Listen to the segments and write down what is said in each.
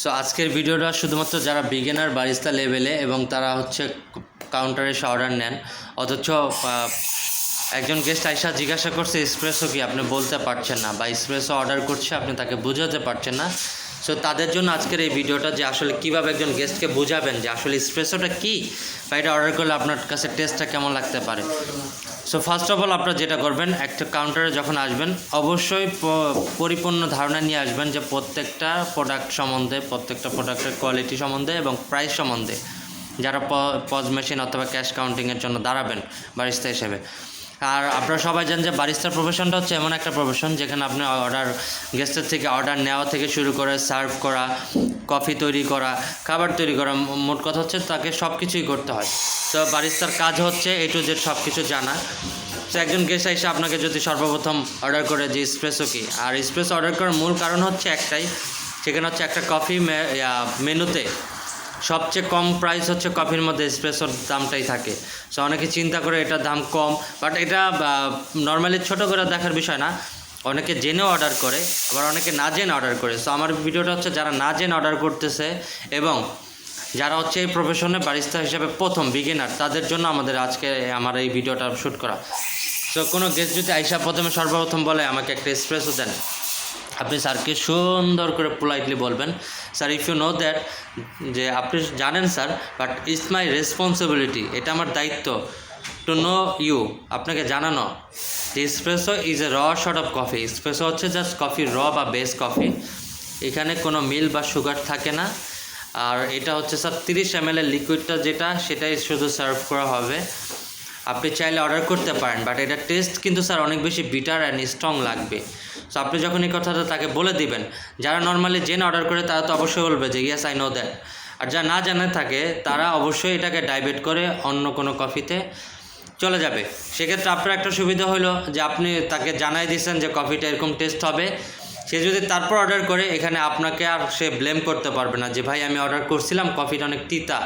So আজকের ভিডিওটা শুধুমাত্র যারা বিগিনার বারিস্তা লেভেলে এবং তারা হচ্ছে কাউন্টারে এসে অর্ডার নেন, অথচ একজন গেস্ট আইসা জিজ্ঞাসা করছে এক্সপ্রেসও কি? আপনি বলতে পারছেন না বা এক্সপ্রেসও অর্ডার করছে, আপনি তাকে বোঝাতে পারছেন না। সো তাদের জন্য আজকের এই ভিডিওটা যে আসলে কীভাবে একজন গেস্টকে বোঝাবেন যে আসলে এক্সপ্রেসোটা কী বা এটা অর্ডার করলে আপনার কাছে টেস্টটা কেমন লাগতে পারে। সো ফার্স্ট অফ অল আপনারা যেটা করবেন, একটা কাউন্টারে যখন আসবেন, অবশ্যই পরিপূর্ণ ধারণা নিয়ে আসবেন যে প্রত্যেকটা প্রোডাক্ট সম্বন্ধে, প্রত্যেকটা প্রোডাক্টের কোয়ালিটি সম্বন্ধে এবং প্রাইস সম্বন্ধে, যারা পজ মেশিন অথবা ক্যাশ কাউন্টিংয়ের জন্য দাঁড়াবেন বারিস্তা হিসেবে। আর আপনারা সবাই জানেন যে বারিস্তার প্রফেশনটা হচ্ছে এমন একটা প্রফেশন যেখানে আপনি অর্ডার গেস্টের থেকে অর্ডার নেওয়া থেকে শুরু করে সার্ভ করা কফি তৈরি করা, খাবার তৈরি করা মোট কথা হচ্ছে তাকে সব কিছুই করতে হয়। তো বারিস্তার কাজ হচ্ছে এ টু জেড সব কিছু জানা। তো একজন গেস্ট এসে আপনাকে যদি সর্বপ্রথম অর্ডার করে যে স্প্রেসও কি? আর স্প্রেস অর্ডার করার মূল কারণ হচ্ছে একটাই, সেখানে হচ্ছে একটা কফি মেনুতে সবচেয়ে কম প্রাইস হচ্ছে কফির মধ্যে এসপ্রেসোর দামটাই থাকে। সো অনেকে চিন্তা করে এটার দাম কম বাট এটা নর্মালি ছোট করে দেখার বিষয় না। অনেকে জেনে অর্ডার করে, আবার অনেকে না জেনে অর্ডার করে। সো আমার ভিডিওটা হচ্ছে যারা না জেনে অর্ডার করতেছে এবং যারা হচ্ছে এই প্রফেশনে বারিস্তা হিসেবে প্রথম বিগিনার তাদের জন্য আমাদের আজকে আমার এই ভিডিওটা শ্যুট করা। সো কোনো গেস্ট যদি আইসা প্রথমে সর্বপ্রথম বলে, আমাকে একটা এক্সপ্রেসও দেন। আপনি স্যারকে সুন্দর করে পোলাইটলি বলবেন। Sir if you know that যে আপনি জানেন sir but it's my responsibility এটা আমার দায়িত্ব টু নো ইউ আপনাকে জানানো। যে স্প্রেসো ইজ এ র শর্ট অফ কফি স্প্রেসো হচ্ছে জাস্ট কফি র বা বেস কফি এখানে কোনো মিল বা সুগার থাকে না। আর এটা হচ্ছে স্যার তিরিশ এম এর লিকুইডটা যেটা, সেটাই শুধু সার্ভ করা হবে। আপনি চাইলে অর্ডার করতে পারেন বাট এটা টেস্ট কিন্তু স্যার অনেক বেশি বিটার অ্যান্ড স্ট্রং লাগবে। সো আপনি যখন এই কথাটা তাকে বলে দিবেন, যারা নর্মালি জেনে অর্ডার করে, তারা তো অবশ্যই বলবে যে ইয়েস আই নো দ্যাট আর যা না জানে থাকে, তারা অবশ্যই এটাকে ডাইভেট করে অন্য কোনো কফিতে চলে যাবে। সেক্ষেত্রে আপনার একটা সুবিধা হলো যে, আপনি তাকে জানাই দিয়েছেন যে কফিটা এরকম টেস্ট হবে। সে যদি তারপর অর্ডার করে, এখানে আপনাকে আর সে ব্লেম করতে পারবে না যে, ভাই, আমি অর্ডার করছিলাম কফিটা অনেক তিতা।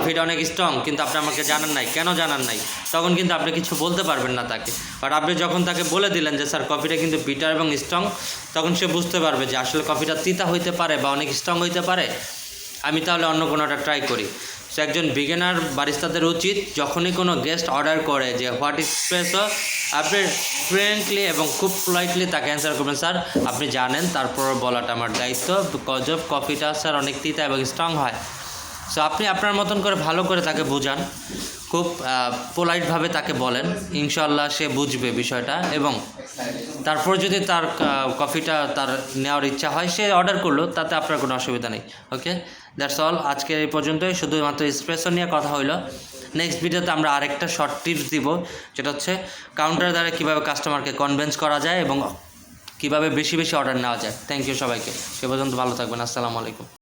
কফিটা অনেক স্ট্রং কিন্তু আপনি আমাকে জানান নাই। কেন জানান নাই? তখন কিন্তু আপনি কিছু বলতে পারবেন না তাকে। বাট আপনি যখন তাকে বলে দিলেন যে, স্যার কফিটা কিন্তু বিটার এবং স্ট্রং তখন সে বুঝতে পারবে যে, আসলে কফিটা তিতা হইতে পারে বা অনেক স্ট্রং হইতে পারে। আমি তাহলে অন্য কোনোটা ট্রাই করি। সো একজন বিগিনার বারিস্তাদের উচিত যখনই কোনো গেস্ট অর্ডার করে যে হোয়াট ইজ স্পেসো আপনি ফ্রেন্ডলি এবং খুব পোলাইটলি তাকে অ্যান্সার করবেন, স্যার, আপনি জানেন তারপর বলাটা আমার দায়িত্ব। বিকজ অফ কফিটা স্যার, অনেক তিতা এবং স্ট্রং হয়। সো আপনি আপনার মতন করে ভালো করে তাকে বোঝান। খুব পোলাইটভাবে তাকে বলেন। ইনশাল্লাহ সে বুঝবে বিষয়টা এবং তারপর যদি তার কফিটা তার নেওয়ার ইচ্ছা হয়, সে অর্ডার করল, তাতে আপনার কোনো অসুবিধা নেই। ওকে দ্যাটস অল আজকে এই পর্যন্তই। শুধুমাত্র স্প্রেসো নিয়ে কথা হইল। নেক্সট ভিডিওতে আমরা আরেকটা শর্ট টিপস দিব। যেটা হচ্ছে কাউন্টার দ্বারা কীভাবে কাস্টমারকে কনভেন্স করা যায় এবং কীভাবে বেশি বেশি অর্ডার নেওয়া যায়। থ্যাংক ইউ সবাইকে। সে পর্যন্ত ভালো থাকবেন। আসসালামু আলাইকুম।